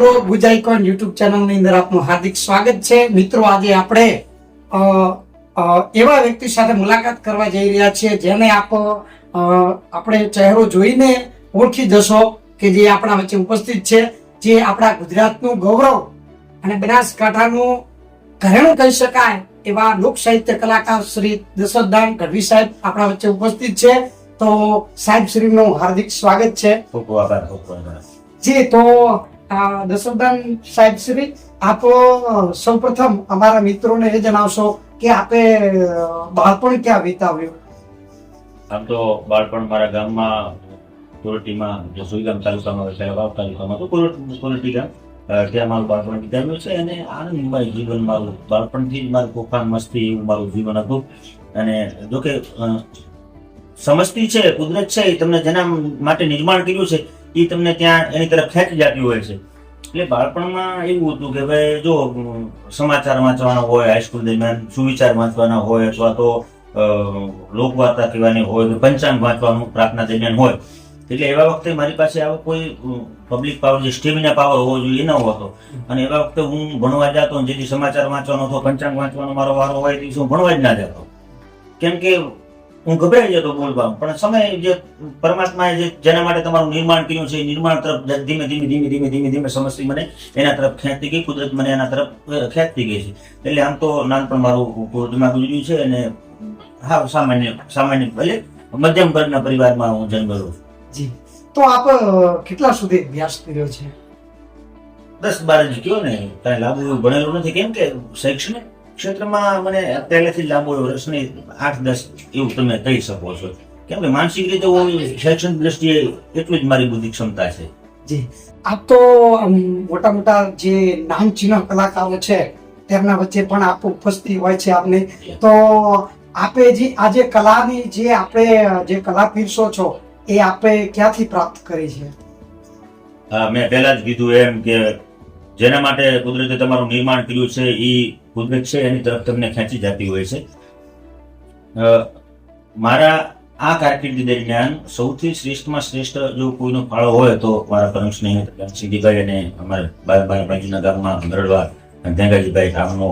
મિત્રો ગુજાઈકોન યુટ્યુબ ચેનલની અંદર આપનું હાર્દિક સ્વાગત છે. મિત્રો આજે આપણે એવા વ્યક્તિ સાથે મુલાકાત કરવા જઈ રહ્યા છીએ જેને આપ આપણે ચહેરો જોઈને ઓળખી જશો કે જે આપણા વચ્ચે ઉપસ્થિત છે જે આપણા ગુજરાતનું ગૌરવ અને બનાસકાંઠાનું ઘરેણું કહી શકાય એવા લોક સાહિત્ય કલાકાર શ્રી દશરથદાન ગઢવી સાહેબ આપણા વચ્ચે ઉપસ્થિત છે. તો સાહેબ શ્રીનું હાર્દિક સ્વાગત છે. જી તો દશરથદાન સાહેબ શ્રી, આપ સૌપ્રથમ અમારા મિત્રોને એ જણાવશો કે આપે બાળપણ ક્યાં વિતાવ્યું? આમ તો બાળપણ મારા ગામમાં, કોરટીમાં, જે સુઈગામ તાલુકામાં વાવ તાલુકામાં, તો કોરટ- ગામ ત્યાં મારું બાળપણ વિતાવ્યું છે અને આનંદમય જીવન, મારું બાળપણથી જ મારું તોફાન મસ્તી એવું મારું જીવન હતું. અને જોકે સમજતી છે, કુદરત છે તમને જેના માટે નિર્માણ કર્યું છે એ તમને ત્યાં એની તરફ ખેંચી જતી હોય છે. એટલે બાળપણમાં એવું હતું કે ભાઈ, જો સમાચાર વાંચવાના હોય હાઈસ્કૂલ દરમિયાન સુવિચાર વાંચવાના હોય અથવા તો લોકવાર્તા કહેવાની હોય પંચાંગ વાંચવાનું પ્રાર્થના દરમિયાન હોય. એટલે એવા વખતે મારી પાસે આવો કોઈ પબ્લિક પાવર જે સ્ટેમિના પાવર હોવો જોઈએ, એ ન હોતો. અને એવા વખતે હું ભણવા જતો જેથી સમાચાર વાંચવાનો હતો પંચાંગ વાંચવાનો મારો વારો હોય તે હું ભણવા જ ના જતો. કેમ કે હું ગભરાઈ જતો બોલવામાં પણ સમય જે પરમાત્માએ જે જેના માટે તમારું નિર્માણ કર્યું છે એ નિર્માણ તરફ ધીમે ધીમે ધીમે ધીમે ધીમે ધીમે સમજતી મને એના તરફ ખેંચતી ગઈ કુદરત મને એના તરફ ખેંચતી ગઈ છે. એટલે આમ તો નાનપણ મારું દિમાગ ગુજર્યું છે અને હા સામાન્ય સામાન્ય ભલે મધ્યમ વર્ગના પરિવારમાં હું જન્મેલો છું. જી. તો આપ કેટલા સુધી અભ્યાસ કર્યો છે? દસ બાર જ કયો ને કાંઈ લાંબુ એવું ભણેલું નથી કેમ કે શૈક્ષણિક ક્ષેત્રમાં મને પહેલેથી લાંબો લાંબુ એવું રસ નહીં આઠ દસ એવું તમે કહી શકો છો. કેમ કે માનસિક રીતે હું શૈક્ષણિક દ્રષ્ટિએ એટલું જ મારી બુદ્ધિ ક્ષમતા છે. જી. આપ તો મોટા મોટા જે નામચીન કલાકારો છે તેમના વચ્ચે પણ આપ ઉપસ્થિત હોય છે આપને. તો આપે જે આજે કલાની જે આપણે જે કલા પીરસો છો એ આપે ક્યાંથી પ્રાપ્ત કરી છે? મેં પહેલા જ કીધું એમ કે જેના માટે કુદરતે તમારું નિર્માણ કર્યું છે એ કુદરત છે, એની તરફ તમને ખેંચી જતી હોય છે. મારા આ કારકિર્દી દરમિયાન સૌથી શ્રેષ્ઠમાં શ્રેષ્ઠ જો કોઈનો ફાળો હોય તો મારા પરમ સ્નેહ સિદ્ધિભાઈ અને અમારા બાજુના ગામમાં મરડવા ધેંગાજીભાઈ ગામનો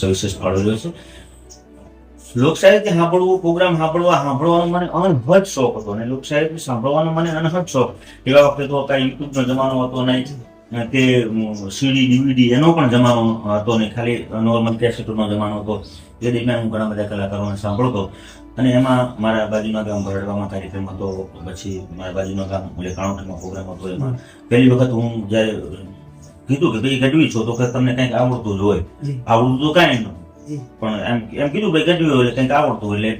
સવિશેષ ફાળો રહ્યો છે. લોક સાંભળવું, પ્રોગ્રામ સાંભળવા, સાંભળવાનો મને અનહદ શોખ હતો અને લોક સાંભળવાનો મને અનહદ શોખ. એવા વખતે તો કાંઈ યુટ્યુબનો જમાનો હતો નહીં. કે સીડી ડીવીડી એનો પણ જમાનો હતો નહીં ખાલી નોર્મલ કેસેટોનો જમાનો હતો. એ દરમિયાન હું ઘણા બધા કલાકારોને સાંભળતો. અને એમાં મારા બાજુના ગામ ભરડવામાં કાર્યક્રમ હતો પછી મારા બાજુના ગામ કાઉન્ટરમાં પ્રોગ્રામ હતો એમાં. પહેલી વખત હું જ્યારે કીધું કે ભાઈ ગઢવી છો તો કે તમને કંઈક આવડતું જ હોય. આવડતું તો કાંઈ ન પણ એમ એમ કીધું ભાઈ ગઢવી હોય એટલે કંઈક આવડતું હોય એટલે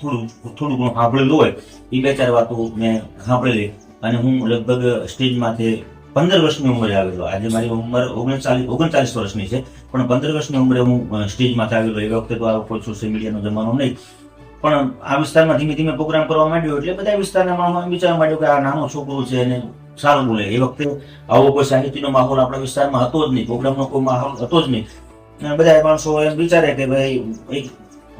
થોડું થોડું ઘણું સાંભળેલું હોય. એ બે ચાર વાતો મેં સાંભળેલી. અને હું લગભગ સ્ટેજમાંથી પંદર વર્ષની ઉંમરે આવેલો. આજે મારી ઉંમર ઓગણચાલીસ ઓગણચાલીસ વર્ષની છે. પણ પંદર વર્ષની ઉંમરે હું અ, સ્ટેજમાંથી આવેલો. એ વખતે તો આ કોઈ સોશિયલ મીડિયાનો જમાનો નહીં. પણ આ વિસ્તારમાં ધીમે ધીમે પ્રોગ્રામ કરવા માંડ્યો એટલે બધા વિસ્તારના માણસો વિચારવા માંડ્યો કે આ નાનો છોકરો છે અને સારું બોલે. એ વખતે આવો કોઈ સાહિત્યનો માહોલ આપણા વિસ્તારમાં હતો જ નહીં. પ્રોગ્રામનો કોઈ માહોલ હતો જ નહીં. અને બધા માણસો એમ વિચારે કે ભાઈ એક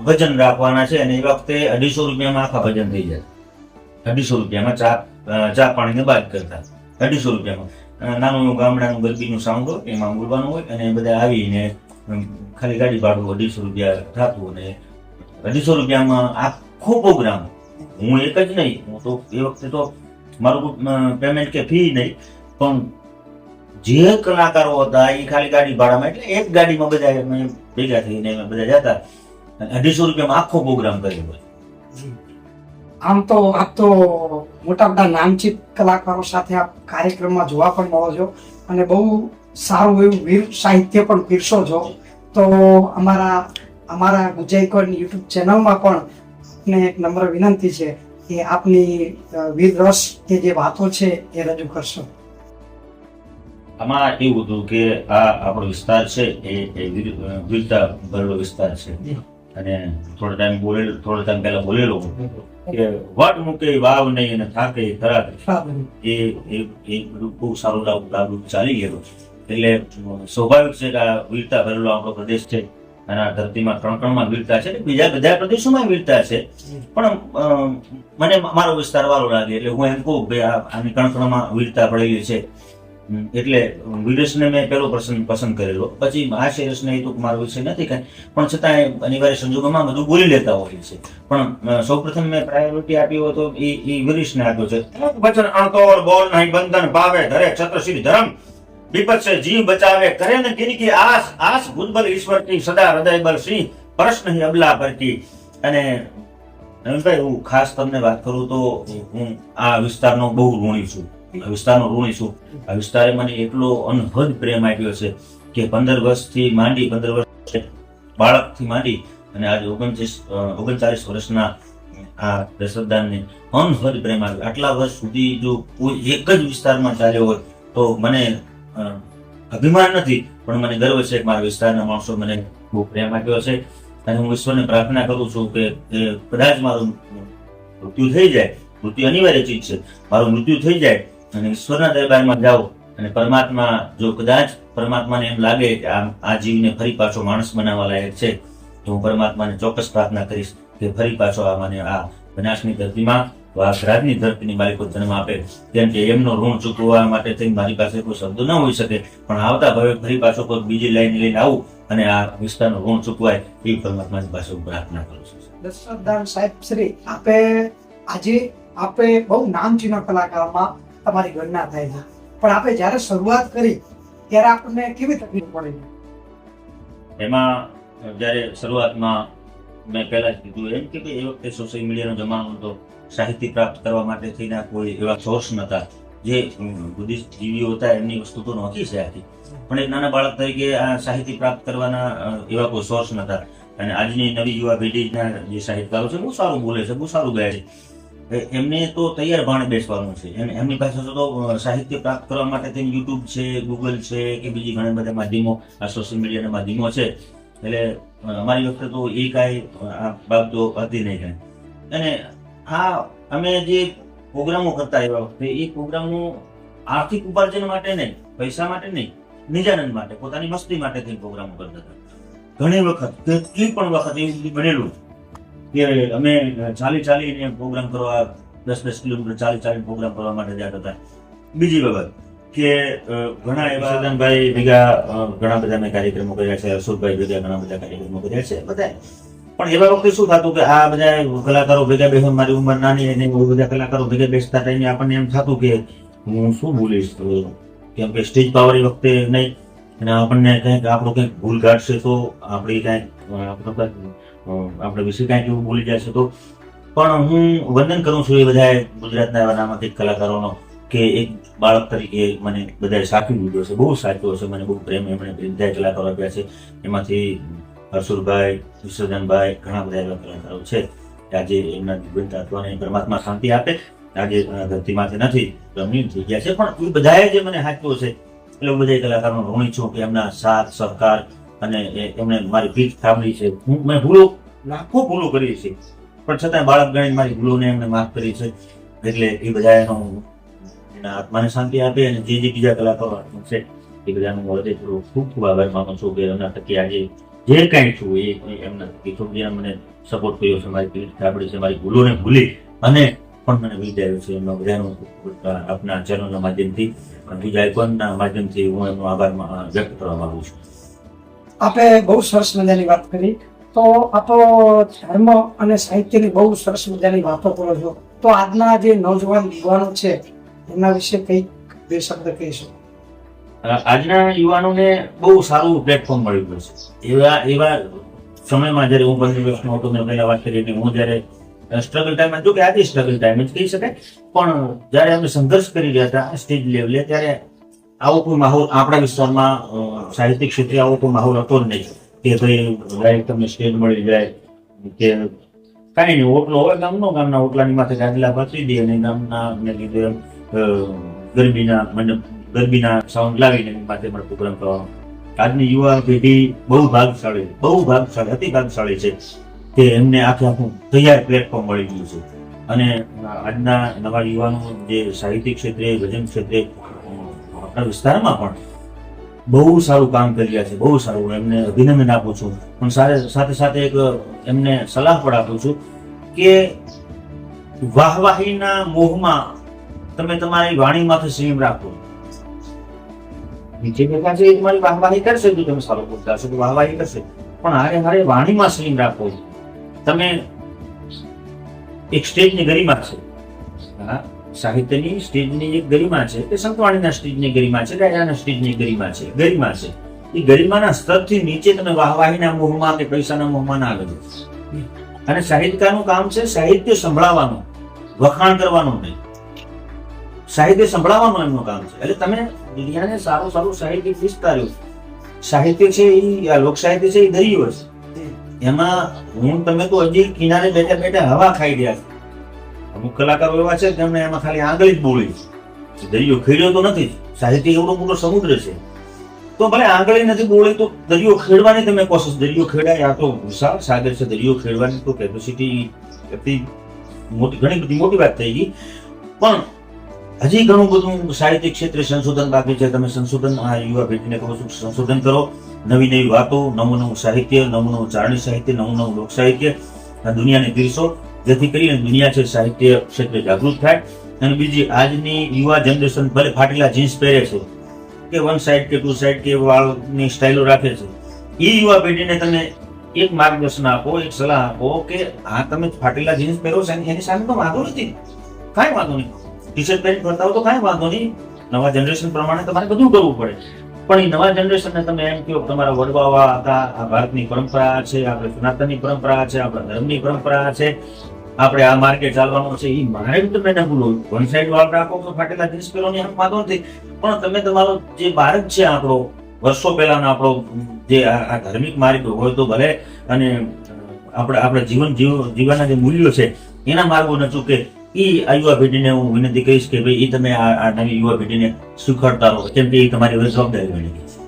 ભજન રાખવાના છે અને એ વખતે અઢીસો રૂપિયામાં આખા ભજન થઈ જાય. અઢીસો રૂપિયામાં ચા ચા પાણીને બાદ કરતા. અઢીસો રૂપિયામાં. નાનું ગામડાનું ગરબીનું સાઉન્ડ હોય એમાં બોલવાનું હોય અને બધા આવીને ખાલી ગાડી ભાડું અઢીસો રૂપિયા થતું અને અઢીસો રૂપિયામાં આખો પ્રોગ્રામ હું એક જ નહીં, હું તો એ વખતે તો મારું પેમેન્ટ કે ફી નહીં, પણ જે કલાકારો હતા એ ખાલી ગાડી ભાડામાં, એટલે એક ગાડીમાં બધા ભેગા થઈને બધા જતા અઢીસો રૂપિયામાં આખો પ્રોગ્રામ કર્યો હોય. આમ તો આપ તો મોટા મોટા નામચીત કલાકારો સાથે આપ કાર્યક્રમમાં જોવા પણ મળો છો અને બહુ સારું એવું વીર સાહિત્ય પણ પીરસો છો. તો અમારા અમારા ગુજાઈકોન યુટ્યુબ ચેનલમાં પણ આપને એક નમ્ર વિનંતી છે કે આપની વીર રસ કે જે વાતો છે એ રજૂ કરશો. આમાં એવું હતું કે આ આપણો વિસ્તાર છે એ એ વીરતા ભરેલો વિસ્તાર છે. અને થોડો ટાઈમ બોલેલો થોડો ટાઈમ પહેલા બોલેલો. કે વટ મૂકે વાવ નહીં અને થાકે ખરાબ એ એ બધું બહુ સારું લાગુ લાગુ ચાલી ગયેલું. એટલે સ્વાભાવિક છે કે આ વીરતા ભરેલો આપણો પ્રદેશ છે. અને આ ધરતીમાં કણકણમાં વીરતા છે બીજા બધા પ્રદેશોમાં વીરતા છે. પણ મને મારો વિસ્તાર વાળો લાગે એટલે હું એમ કહું કે આની કણકણમાં વીરતા પડેલી છે. એટલે વીરેશને મેં પહેલો પ્રસંગ પસંદ કરેલો. પછી આ રસને એ તો મારો વિષય નથી કાંઈ, પણ છતાંય અનિવાર્ય સંજોગોમાં બધું બોલી લેતા હોય છે. પણ સૌ પ્રથમ મેં પ્રાયોરિટી આપી હોય તો એ એ વિરીશને આપ્યો છે. વચન અણતોર બોલ નહીં, બંધન, ભાવે, ધરે છત્રશ્રી ધરમ. વિપત જીવ બચાવે, કરે ને કિની કે આસ આસ ભૂતબલ ઈશ્વર કી સદા હૃદય બલ સિંહ, પ્રશ્ન નહીં અબલા પરકી. અને નવીનભાઈ હું ખાસ તમને વાત કરું તો હું આ વિસ્તારનો બહુ ઋણી છું. આ વિસ્તારનો ઋણી છું આ વિસ્તારે મને એટલો અનહદ પ્રેમ આપ્યો છે કે પંદર વર્ષથી માંડી, પંદર વર્ષ બાળકથી માંડી અને આજે ઓગણત્રીસ ઓગણચાલીસ વર્ષના આ દશરથદાનને અનહદ પ્રેમ આવ્યો. આટલા વર્ષ સુધી જો કોઈ એક જ વિસ્તારમાં ચાલ્યો હોય તો મને અભિમાન નથી, પણ મને ગર્વ છે કે મારા વિસ્તારના માણસો મને બહુ પ્રેમ આપ્યો છે. અને હું ઈશ્વરને પ્રાર્થના કરું છું કે કદાચ મારું મૃત્યુ થઈ જાય. મૃત્યુ અનિવાર્ય ચીજ છે. મારું મૃત્યુ થઈ જાય અને ઈશ્વરના દરબારમાં જાઓ અને પરમાત્મા, જો કદાચ પરમાત્માને એમ લાગે કે આ આ જીવને ફરી પાછો માણસ બનાવવા લાયક છે, તો હું પરમાત્માને ચોક્કસ પ્રાર્થના કરીશ કે ફરી પાછો આ મને આ બનાસની ધરતીમાં વાઘરાજની ધરતીની બાળકો જન્મ આપે. કેમ કે એમનો ઋણ ચૂકવવા માટે થઈને મારી પાસે કોઈ શબ્દ ન હોઈ શકે. પણ આવતા ભવે ફરી પાછો કોઈ બીજી લાઈન લઈને આવું અને આ વિસ્તારનો ઋણ ચૂકવાય, એ પરમાત્માની પાસે હું પ્રાર્થના કરું છું. દશરથદાન સાહેબ, શ્રી આપે આજે આપે બહુ નામચીના કલાકારોમાં તમારી ગણના થાય છે. પણ આપણે જ્યારે શરૂઆત કરી, ત્યારે આપણને કેવી તકલીફ પડી એમાં, જ્યારે શરૂઆતમાં મેં પહેલા જ કીધું એમ કે ભાઈ, એ વખતે સોશિયલ મીડિયાનો જમાનો હતો. સાહિત્ય પ્રાપ્ત કરવા માટે થઈને કોઈ એવા સોર્સ નહોતા. જે બુદ્ધિસ્ટ જીવીઓ હતા, એમની વસ્તુ તો નહોતી છે આખી. પણ એક નાના બાળક તરીકે આ સાહિત્ય પ્રાપ્ત કરવાના એવા કોઈ સોર્સ નહોતા. અને આજની નવી યુવા પેઢીના જે સાહિત્યકારો છે, બહુ સારું બોલે છે, બહુ સારું ગાય છે. એમને તો તૈયાર ભાણે બેસવાનું છે. એમ, એમની પાસે તો સાહિત્ય પ્રાપ્ત કરવા માટે થઈને યુટ્યુબ છે ગૂગલ છે કે બીજી ઘણા બધા માધ્યમો, આ સોશિયલ મીડિયાના માધ્યમો છે. એટલે અમારી વખતે તો એ કાંઈ આ બાબતો હતી નહીં કાંઈ. અને આ અમે જે પ્રોગ્રામો કરતા એવા વખતે, એ પ્રોગ્રામો આર્થિક ઉપાર્જન માટે નહીં, પૈસા માટે નહીં, નિજાનંદ માટે, પોતાની મસ્તી માટે થઈને પ્રોગ્રામો કરતા હતા. ઘણી વખત, કેટલી પણ વખત એવું બનેલું કે અમે ચાલી ચાલીને પ્રોગ્રામ કરવા, દસ દસ કિલોમીટર ચાલી ચાલી પ્રોગ્રામ કરવા માટે જતા હતા. બીજી બાબત કે ઘણા એવા સદનભાઈ ભેગા ઘણા બધા મેં કાર્યક્રમો કર્યા છે, અશોકભાઈ ભેગા ઘણા બધા કાર્યક્રમો કર્યા છે બધા પણ એવા વખતે શું થતું કે આ બધા કલાકારો ભેગા બેસવા મારી ઉંમર નાની અને બધા કલાકારો ભેગા બેસતા ટાઈમે આપણને એમ થતું કે હું શું બોલીશ કેમ કે સ્ટેજ પાવર એ વખતે નહીં. અને આપણને કંઈક આપણો કંઈક ભૂલ ગાઢશે તો આપણી કંઈક આપણો કંઈક આપણે વિશે કાંઈક એવું બોલી જશે તો. પણ હું વંદન કરું છું એ બધા ગુજરાતના એવા નામાંકિત કલાકારોનો કે એક બાળક તરીકે મને બધાએ સાચવી લીધો છે, બહુ સાચવ્યો છે, મને બહુ પ્રેમ એમણે બધા કલાકારો આપ્યા છે. એમાંથી હર્ષુરભાઈ વિસર્જનભાઈ, ઘણા બધા એવા કલાકારો છે. આજે એમના જીવન આત્માને પરમાત્મા શાંતિ આપે. આજે ધરતીમાંથી નથી રમણીય થઈ ગયા છે. પણ એ બધાએ જે મને સાચવ્યો છે, એટલે બધા કલાકારોનો ઋણી છું કે એમના સાથ, સહકાર અને એમણે મારી પીઠ થાંભળી છે. હું, મેં ભૂલો, લાખો ભૂલો કરી છે. પણ છતાં બાળક ગણીને મારી ભૂલોને એમણે માફ કરી છે. એટલે એ બધા એનો આત્માને શાંતિ આપે અને જે જે બીજા કલાકારો છે, એ બધાનો હૃદય હૃદયપૂર્વક ખૂબ ખૂબ આભાર માનું છું કે એમના થકી આજે જે કાંઈ છું એ એમના થકી છોકરીએ મને સપોર્ટ કર્યો છે, મારી પીઠ થાબડી છે, મારી ભૂલોને ભૂલી અને પણ મને વિચાર્યું છે. એમનો બધાનો આપના ચેનલના માધ્યમથી બીજા આઇકોનના માધ્યમથી હું એમનો આભાર વ્યક્ત કરવા માગું છું. આપે બહુ સરસ મજાની વાત કરી. તો આપો ધર્મ અને સાહિત્યની બહુ સરસ મજાની વાતો કરો છો. તો આજના જે નવજવાન યુવાનો છે એના વિશે કંઈક બે શબ્દ કહીશું આજના યુવાનોને બહુ સારું પ્લેટફોર્મ મળી ગયું છે. એવા એવા સમયમાં જ્યારે હું પંદર વર્ષનો હતો, મેં પહેલા વાત હતી, હું જ્યારે સ્ટ્રગલ ટાઈમ જો કે આજે સ્ટ્રગલ ટાઈમ જ કહી શકાય. પણ જ્યારે અમે સંઘર્ષ કરી રહ્યા હતા સ્ટેજ લેવલે ત્યારે આવો કોઈ માહોલ આપણા વિસ્તારમાં સાહિત્ય ક્ષેત્રે આવો કોઈ માહોલ હતો જ નહીં. કે ભાઈ ડાયરેક્ટ તમને સ્ટેજ મળી જાય કે કાંઈ નહીં, ઓટલો હોય, ગામનો, ગામના ઓટલાની માથે ગાદલા પાથરી દે અને ગામના મેં લીધે ગરબીના મંડપ, ગરબીના સાઉન્ડ લાવીને માથે પણ પ્રોગ્રામ કરવાનો આજની યુવા પેઢી બહુ ભાગશાળી બહુ ભાગશાળી, અતિ ભાગશાળી છે કે એમને આખે આખું તૈયાર પ્લેટફોર્મ મળી ગયું છે. અને આજના નવા યુવાનો જે સાહિત્ય ક્ષેત્રે, ભજન ક્ષેત્રે આપણા વિસ્તારમાં પણ બહુ સારું કામ કરી રહ્યા છે, બહુ સારું. એમને અભિનંદન આપું છું. પણ સાથે સાથે સાથે એક, એમને સલાહ પણ આપું છું કે વાહવાહીના મોહમાં તમે તમારી વાણીમાંથી સંયમ રાખો. નીચે બેઠા છે તમારી વાહવાહી કરશે તો તમે સારું બોલતા હશો તો વાહવાહી કરશે. પણ હારે હારે વાણીમાં સંયમ રાખો. તમે એક સ્ટેજની ગરિમા છે. હા? સાહિત્યની સ્ટેજની એક ગરિમા છે, એ સંતવાણીના સ્ટેજની ગરિમા છે, રાજાના સ્ટેજની ગરિમા છે ગરિમા છે. એ ગરિમાના સ્તરથી નીચે તમે વાહવાહીના મોહમાં કે પૈસાના મોહમાં ના લાગો અને સાહિત્યકારનું કામ છે સાહિત્ય સંભળાવવાનું, વખાણ કરવાનું નહીં. સાહિત્ય સંભળાવવાનું એમનું કામ છે. એટલે તમે દુનિયાને સારું સારું સાહિત્ય વિસ્તાર્યું. સાહિત્ય છે એ લોક સાહિત્ય છે એ દરિયો છે. એમાં હું, તમે તો હજી કિનારે બેઠા બેઠા હવા ખાઈ ગયા છે. અમુક કલાકારો એવા છે કે તેમને એમાં ખાલી આંગળી જ બોલી છે. દરિયો ખેડ્યો તો નથી. સાહિત્ય એવડો મોટો સમુદ્ર છે. તો ભલે આંગળી નથી બોલી તો દરિયો ખેડવાની તમે કોશિશ દરિયો ખેડાય, આ તો વિશાળ સાગર છે, દરિયો ખેડવાની તો કેપેસિટી એટલી મોટી ઘણી બધી મોટી વાત થઈ ગઈ. પણ હજી ઘણું બધું સાહિત્ય ક્ષેત્રે સંશોધન બાકી છે. તમે સંશોધન આ યુવા પેઢીને કહો છો સંશોધન કરો. નવી નવી વાતો, નવું નવું સાહિત્ય, નવું નવું ચારણી સાહિત્ય, નવું નવું લોક સાહિત્ય આ દુનિયાને પીરસો. જેથી કરીને દુનિયા છે, સાહિત્ય ક્ષેત્રે જાગૃત થાય. અને બીજી આજની યુવા જનરેશન ભલે ફાટેલા જીન્સ પહેરે છે, કે વન સાઈડ કે ટુ સાઈડ કે વાળની સ્ટાઇલો રાખે છે, એ યુવા પેઢીને તમે એક માર્ગદર્શન આપો, એક સલાહ આપો કે આ તમે ફાટેલા જીન્સ પહેરો છો, એની સામે તો વાંધો નથી. કાંઈ વાંધો નહીં. ટી શર્ટ પહેરી ફરતા હો તો કાંઈ વાંધો નહીં. નવા જનરેશન પ્રમાણે તમારે બધું કરવું પડે. પણ એ નવા જનરેશનને તમે એમ કહો તમારા વડવાવા હતા, આ ભારતની પરંપરા છે, આપણે સનાતનની પરંપરા છે, આપણા ધર્મની પરંપરા છે આપણે આ માર્કેટ ચાલવાનું છે એ મારે તમે ના ભૂલો. વન સાઈડ વાળ રાખો તો ફાટેલા ત્રીસ પહેરો ને એમ વાંધો નથી. પણ તમે તમારો જે ભારત છે આપણો, વર્ષો પહેલાનો આપણો, જે આ ધાર્મિક માર્ગ હોય તો ભલે, અને આપણે આપણા જીવન જીવ જીવવાના જે મૂલ્યો છે, એના માર્ગો ન ચૂકે. એ આ યુવા પેઢીને હું વિનંતી કહીશ કે ભાઈ એ તમે આ નવી યુવા પેઢીને સ્વીકારતા રહો. કેમ કે એ તમારી જવાબદારી બની ગઈ છે.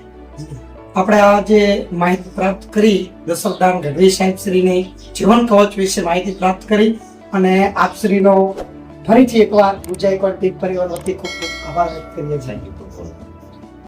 આપણે આ જે માહિતી પ્રાપ્ત કરી દશરથદાન ગઢવી સાહેબ શ્રીની જીવન કવચ વિશે માહિતી પ્રાપ્ત કરી અને આપ શ્રીનો ફરીથી એકવાર ગુજરાત ટીમ પરિવાર વતી ખૂબ ખૂબ આભાર વ્યક્ત કરીએ છીએ.